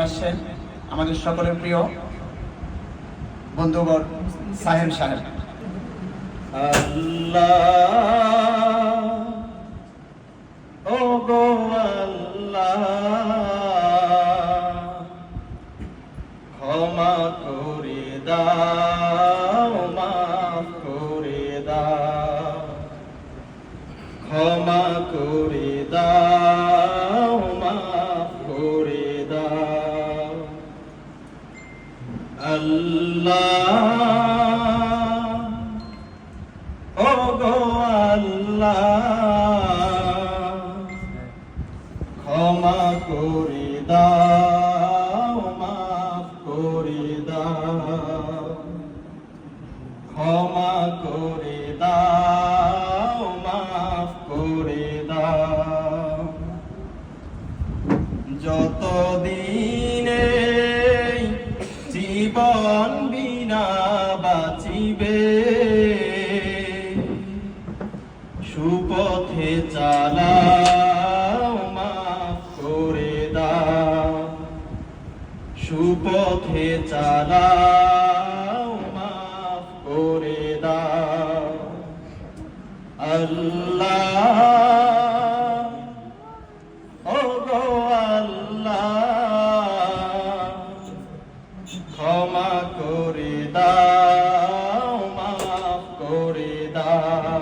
আসছেন আমাদের সকলের প্রিয় বন্ধুগণ, সাহেব সাহেব। আল্লাহ ও গো আল্লাহ, ক্ষমা করে দাও ক্ষমা করে ক্ষমা করে দাও, মাফ করে দাও। ক্ষমা করে দাও, মাফ করে যতদিনে জীবন বিনা বাঁচিবে সুপথে চালাও, মাফ করে দাও। সুপথে চালাও, মাফ করে দাও। আল্লাহ ও গো ক্ষমা করে দাও, মাফ করে দাও।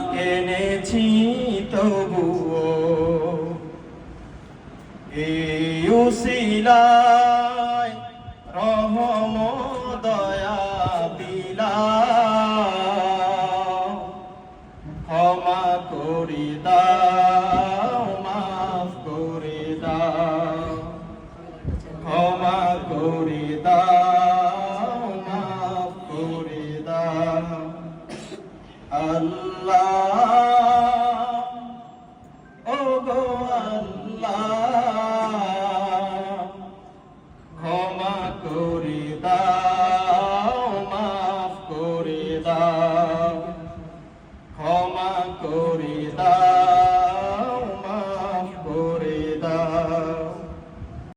মেনেছি তবুও। এই রহম দয়া বিলা আল্লাহ।